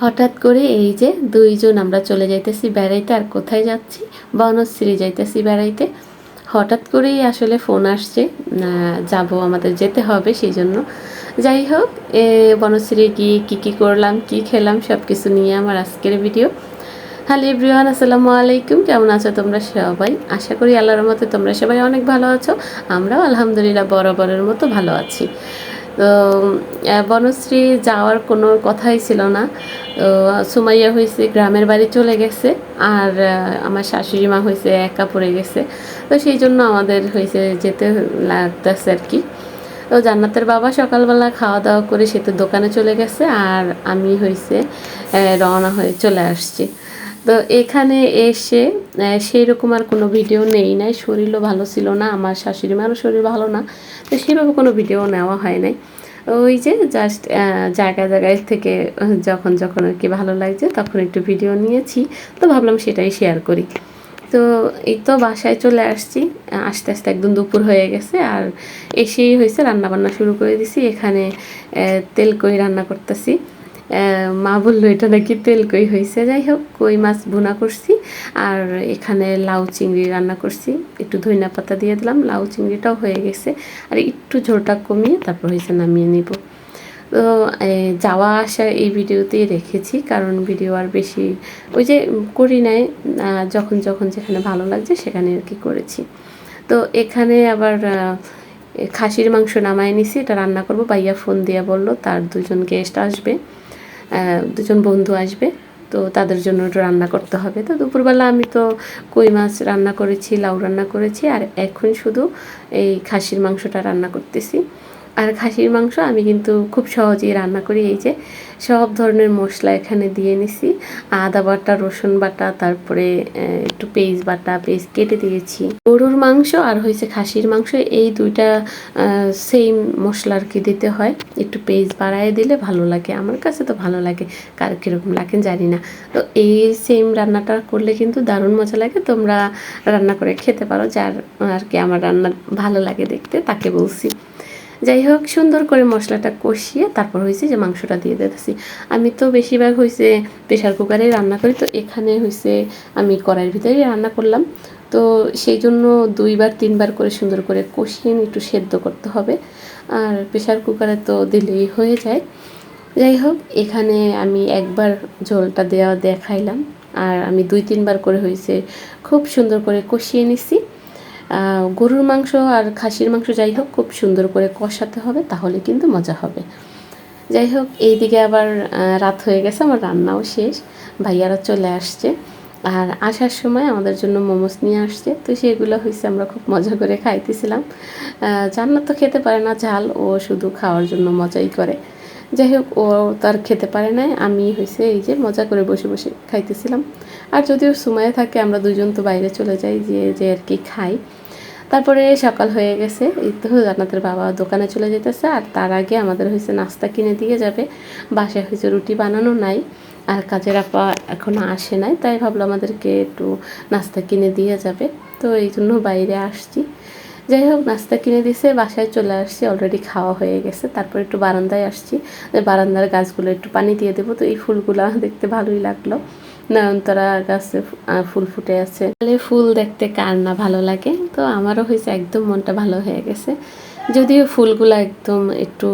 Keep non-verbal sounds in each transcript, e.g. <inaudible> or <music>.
হঠাৎ করে এই যে দুইজন আমরা চলে যাইতেছি বেড়াইতে আর কোথায় যাচ্ছি? বনশ্রী যাইতেছি বেড়াইতে। হঠাৎ করেই আসলে ফোন আসছে যাব আমাদের যেতে হবে সেই জন্য যাই হোক, এ বনশ্রী গিয়ে কী কী করলাম, কি খেলাম সব কিছু নিয়ে আমার আজকের ভিডিও। হ্যালো এভরিওয়ান, আসসালামু আলাইকুম। কেমন আছো তোমরা সবাই? আশা করি আল্লাহর মতে তোমরা সবাই অনেক ভালো আছো। আমরাও আলহামদুলিল্লাহ বরাবরের মতো ভালো আছি। তো বনশ্রী যাওয়ার কোনো কথাই ছিল না। তো সুমাইয়া হয়েছে গ্রামের বাড়ি চলে গেছে আর আমার শাশুড়ি মা হয়েছে একা পড়ে গেছে। তো সেই জন্য আমাদের হয়েছে যেতে লাগতেছে আর কি। তো জান্নাতের বাবা সকালবেলা খাওয়া দাওয়া করে সে তো দোকানে চলে গেছে আর আমি হয়েছে রওনা হয়ে চলে আসছি। তো এখানে এসে সেই রকম আর কোনো ভিডিও নেই নাই। শরীরও ভালো ছিল না, আমার শাশুড়ি মারও শরীর ভালো না, তো সেভাবে কোনো ভিডিও নেওয়া হয় নাই। ওই যে জাস্ট জায়গায় জায়গায় থেকে যখন যখন আর কি ভালো লাগছে, তখন একটু ভিডিও নিয়েছি। তো ভাবলাম সেটাই শেয়ার করি। তো এই তো বাসায় চলে আসছি। আস্তে আস্তে একদম দুপুর হয়ে গেছে আর এসেই হয়েছে রান্না বান্না শুরু করে দিছি। এখানে তেল কই রান্না করতেছি। মা বলল, এটা নাকি তেল কই হয়েছে যাই হোক, কই মাছ ভুনা করছি। আর এখানে লাউ চিংড়ি রান্না করছি। একটু ধনিয়া পাতা দিয়ে দিলাম, লাউ চিংড়িটাও হয়ে গেছে। আর একটু ঝোলটা কমিয়ে তারপর হয়েছে নামিয়ে নিব। তো যাওয়া আসা এই ভিডিওতেই রেখেছি, কারণ ভিডিও আর বেশি ওই যে করি নাই যখন যখন যেখানে ভালো লাগছে সেখানে আর কি করেছি। তো, এখানে আবার খাসির মাংস নামায় নিছি, এটা রান্না করব। ভাইয়া ফোন দিয়ে বলল, তার দুজন গেস্ট আসবে। দুজন বন্ধু আসবে, তো তাদের জন্য একটু রান্না করতে হবে। তো দুপুরবেলা আমি তো কই মাছ রান্না করেছি, লাউ রান্না করেছি, আর এখন শুধু এই খাসির মাংসটা রান্না করতেছি। আর খাসির মাংস আমি কিন্তু খুব সহজেই রান্না করি, এই যে সব ধরনের মশলা এখানে দিয়ে নিছি। আদা বাটা, রসুন বাটা, তারপরে একটু পেঁয়াজ বাটা, পেঁয়াজ কেটে দিয়েছি। গরুর মাংস আর হয়েছে খাসির মাংস, এই দুইটা সেম মশলা আর কি দিতে হয়। একটু পেঁয়াজ বাড়ায় দিলে ভালো লাগে, আমার কাছে তো ভালো লাগে, কার কীরকম লাগে জানি না। তো এই সেম রান্নাটা করলে কিন্তু দারুণ মজা লাগে, তোমরা রান্না করে খেতে পারো, যার, আর কি আমার রান্না ভালো লাগে দেখতে, তাকে বলছি। যাই হোক, সুন্দর করে মশলাটা কষিয়ে তারপর হয়েছে যে মাংসটা দিয়ে দিতেছি। আমি তো বেশিরভাগ হয়েছে প্রেশার কুকারে রান্না করি, তো এখানে হয়েছে আমি কড়াইয়ের ভিতরেই রান্না করলাম। তো সেই জন্য দুইবার, তিনবার করে সুন্দর করে কষিয়ে একটু সেদ্ধ করতে হবে। আর প্রেশার কুকারে তো দিলেই হয়ে যায়। যাই হোক, এখানে আমি একবার ঝোলটা দেওয়া দেখাইলাম। আর আমি দুই, তিনবার করে হয়েছে খুব সুন্দর করে কষিয়ে নিছি। গরুর মাংস আর খাসির মাংস যাই হোক, খুব সুন্দর করে কষাতে হবে, তাহলে কিন্তু মজা হবে। যাই হোক, এইদিকে আবার রাত হয়ে গেছে, আমার রান্নাও শেষ, ভাইয়ারা চলে আসছে। আর আসার সময় আমাদের জন্য মোমোস নিয়ে আসছে, তো সেগুলো হয়েছে আমরা খুব মজা করে খাইতেছিলাম। জান্নাত তো খেতে পারে না, ঝাল, ও শুধু খাওয়ার জন্য মজাই করে। যাই হোক, ও তার খেতে পারে নাই, আমি হয়েছে এই যে মজা করে বসে বসে খাইতেছিলাম। আর যদিও সময় থাকে, আমরা দুজন তো বাইরে চলে যাই, যে যে আর কি খাই। তারপরে সকাল হয়ে গেছে, এই তো জান্নাতের বাবা দোকানে চলে যেতেছে, আর তার আগে আমাদের হয়েছে নাস্তা কিনে দিয়ে যাবে। বাসায় হয়েছে রুটি বানানো নাই, আর কাজের আপা এখনও আসে নাই, তাই ভাবলো আমাদেরকে একটু নাস্তা কিনে দিয়ে যাবে। তো এই জন্য বাইরে আসছি। যাই হোক, নাস্তা কিনে দিছে, বাসায় চলে আসছি অলরেডি খাওয়া হয়ে গেছে। তারপর একটু বারান্দায় আসছি বারান্দার গাছগুলো একটু পানি দিয়ে দেবো, তো এই ফুলগুলো দেখতে ভালোই লাগল। নয়নতারা গাছে ফুল ফুটে আছে। তাহলে ফুল দেখতে কার না ভালো লাগে, তো আমারও হয়েছে একদম মনটা ভালো হয়ে গেছে। যদিও ফুলগুলো একদম একটু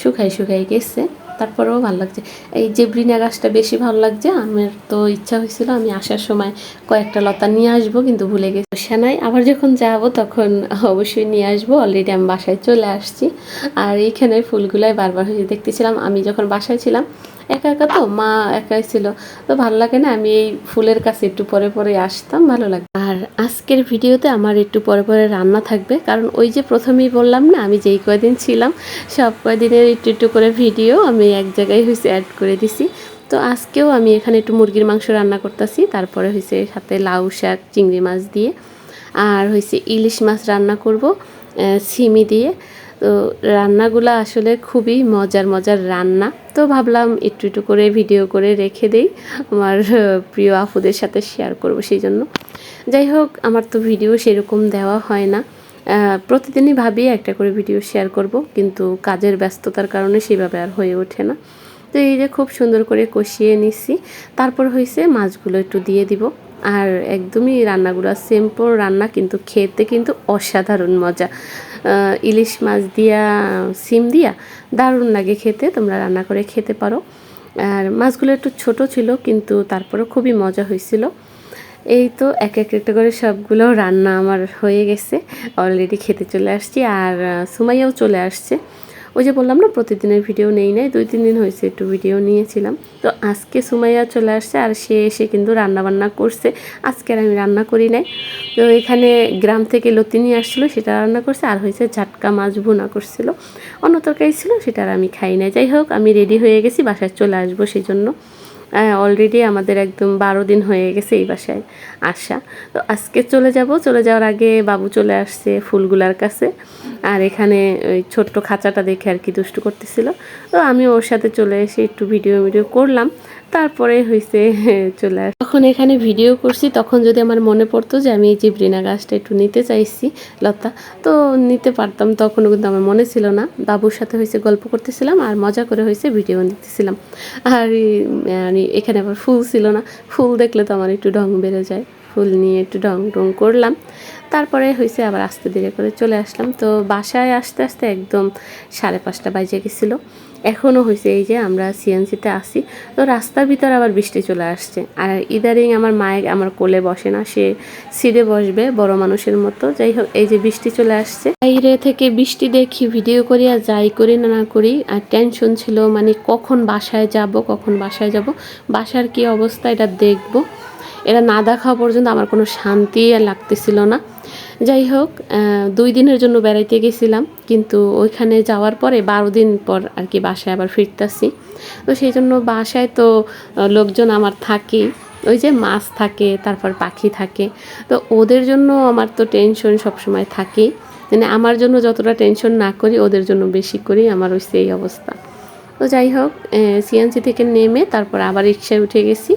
শুকাই শুকাই গেছে, তারপরেও ভালো লাগছে। এই যে ব্রিনা গাছটা বেশি ভালো লাগছে, আমার তো ইচ্ছা হয়েছিল আমি আসার সময় কয়েকটা লতা নিয়ে আসব, কিন্তু ভুলে গেছি। সেনাই আবার যখন যাব তখন অবশ্যই নিয়ে আসব। অলরেডি আমি বাসায় চলে আসছি। আর এইখানে ফুলগুলাই বারবার হয়ে দেখতেছিলাম আমি যখন বাসায় ছিলাম একা একা তো, মা একাই ছিল। তো ভালো লাগে না, আমি এই ফুলের কাছে একটু পরে পরে আসতাম, ভালো লাগে আর আজকের ভিডিওতে আমার একটু পরে পরে রান্না থাকবে, কারণ ওই যে প্রথমেই বললাম না, আমি যেই কয়দিন ছিলাম, সব কয়দিনের একটু একটু করে ভিডিও আমি এক জায়গায় হয়েছে অ্যাড করে দিছি। তো আজকেও আমি এখানে একটু মুরগির মাংস রান্না করতেছি, তারপরে হয়েছে সাথে লাউ শাক, চিংড়ি মাছ দিয়ে, আর হয়েছে ইলিশ মাছ রান্না করব সিমি দিয়ে। তো রান্নাগুলো আসলে খুবই মজার মজার রান্না। তো ভাবলাম একটু একটু করে ভিডিও করে রেখে দেই, আমার প্রিয় আপুদের সাথে শেয়ার করব সেই জন্য যাই হোক, আমার তো ভিডিও সেরকম দেওয়া হয় না। প্রতিদিনই ভাবি একটা করে ভিডিও শেয়ার করব, কিন্তু কাজের ব্যস্ততার কারণে সেভাবে আর হয়ে ওঠে না। তো এই যে খুব সুন্দর করে কষিয়ে নিছি, তারপর হয়েছে মাছগুলো একটু দিয়ে দিব। আর একদমই রান্নাগুলো সিম্পল রান্না, কিন্তু খেতে কিন্তু অসাধারণ মজা। ইলিশ মাছ দিয়া, সিম দিয়া দারুণ লাগে খেতে, তোমরা রান্না করে খেতে পারো। আর মাছগুলো একটু ছোট ছিল, কিন্তু তারপরে খুবই মজা হয়েছিল। এই তো এক এক একটা করে সবগুলো রান্না আমার হয়ে গেছে অলরেডি খেতে চলে আসছি, আর, সুমাইয়াও চলে আসছে। ওই যে বললাম না, প্রতিদিনের ভিডিও নেই নাই, দুই তিন দিন হয়েছে একটু ভিডিও নিয়েছিলাম। তো আজকে সুমাইয়া চলে আসছে আর সে এসে কিন্তু রান্না বান্না করছে। আজকে আর আমি রান্না করি নাই। তো এখানে গ্রাম থেকে লতি নিয়ে আসছিল, সেটা রান্না করছে। আর হয়েছে ঝাটকা মাছ ভুনা করছিল। অন্য তরকারি ছিল, সেটা আর আমি খাই নাই। যাই হোক, আমি রেডি হয়ে গেছি, বাসায় চলে আসব সেই জন্য। অলরেডি আমাদের একদম বারো দিন হয়ে গেছে এই বাসায় আসা। তো আজকে চলে যাব। চলে যাওয়ার আগে বাবু চলে আসছে ফুলগুলার কাছে। আর এখানে ওই ছোট্ট খাঁচাটা দেখে আর কি দুষ্টু করতেছিল। তো আমি ওর সাথে চলে এসে একটু ভিডিও ভিডিও করলাম। তারপরে হয়েছে <laughs> চলে আস তখন এখানে ভিডিও করছি, তখন যদি আমার মনে পড়তো যে আমি এই জিবরিনা গাছটা একটু নিতে চাইছি, লতা, তো নিতে পারতাম। তখনও কিন্তু আমার মনে ছিল না। বাবুর সাথে হয়েছে গল্প করতেছিলাম আর মজা করে হয়েছে ভিডিও নিতেছিলাম আর মানে এখানে আবার ফুল ছিল না। ফুল দেখলে তো আমার একটু ঢং বেড়ে যায়। ফুল নিয়ে একটু ঢং ঢং করলাম। তারপরে হয়েছে আবার আস্তে ধীরে করে চলে আসলাম। তো বাসায় আসতে আসতে একদম সাড়ে পাঁচটা বাজে গেছিল। এখনও হয়েছে এই যে আমরা সিএনসিতে আসি তো রাস্তার ভিতর আবার বৃষ্টি চলে আসছে। আর ইদারিং আমার মায়ের আমার কোলে বসে না, সে সিটে বসবে বড় মানুষের মতো। যাই হোক, এই যে বৃষ্টি চলে আসছে। বাইরে থেকে বৃষ্টি দেখি, ভিডিও করি আর যাই করি না না করি। আর টেনশন ছিল মানে কখন বাসায় যাব, কখন বাসায় যাব, বাসার কি অবস্থা এটা দেখব। এটা না দেখা পর্যন্ত আমার কোনো শান্তি আর লাগতেছিল না। যাই হোক দুই দিনের জন্য বেড়াইতে গেছিলাম, কিন্তু ওইখানে যাওয়ার পরে বারো দিন পর আর কি বাসায় আবার ফিরতাছি। তো সেই জন্য বাসায় তো লোকজন আমার থাকে, ওই যে মাছ থাকে, তারপর পাখি থাকে। তো ওদের জন্য আমার তো টেনশন সবসময় থাকেই মানে আমার জন্য যতটা টেনশন না করি, ওদের জন্য বেশি করি, আমার ওই সেই অবস্থা। তো যাই হোক সিএনসি থেকে নেমে তারপর আবার রিক্সায় উঠে গেছি।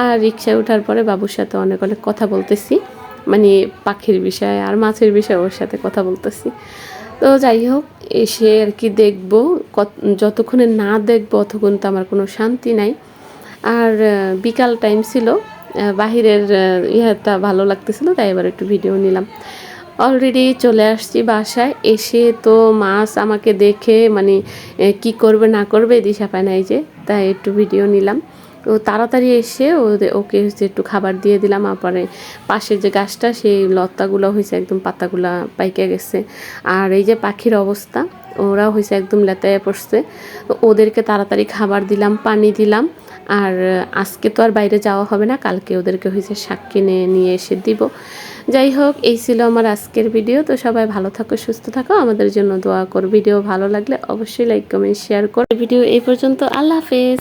আর রিক্সায় ওঠার পরে বাবুর সাথে অনেক অনেক কথা বলতেছি। মানে পাখির বিষয়ে আর মাছের বিষয়ে ওর সাথে কথা বলতেছি। তো যাই হোক, এসে আর কি দেখব যতক্ষণে না দেখব ততক্ষণ তো আমার কোনো শান্তি নাই। আর বিকাল টাইম ছিল বাহিরের ইয়েটা ভালো লাগতেছিল, তাই এবার একটু ভিডিও নিলাম। অলরেডি চলে আসছি বাসায়, এসে তো মাছ আমাকে দেখে মানে কি করবে না করবে দিশা পায় নাই যে, তাই একটু ভিডিও নিলাম। ও তাড়াতাড়ি এসে ওকে হচ্ছে একটু খাবার দিয়ে দিলাম তারপরে পাশের যে গাছটা, সেই লতাগুলো হয়েছে, একদম পাতাগুলা পাইকে গেছে। আর এই যে পাখির অবস্থা ওরা হয়েছে একদম লেতায় পড়ছে। ওদেরকে তাড়াতাড়ি খাবার দিলাম, পানি দিলাম। আর আজকে তো আর বাইরে যাওয়া হবে না, কালকে ওদেরকে হয়েছে শাক কিনে নিয়ে এসে দিব। যাই হোক, এই ছিল আমার আজকের ভিডিও। তো সবাই ভালো থাকো, সুস্থ থাকো। আমাদের জন্য দোয়া করো। ভিডিও ভালো লাগলে অবশ্যই লাইক কমেন্ট শেয়ার করো। ভিডিও এই পর্যন্ত। আল্লাহ হাফেজ।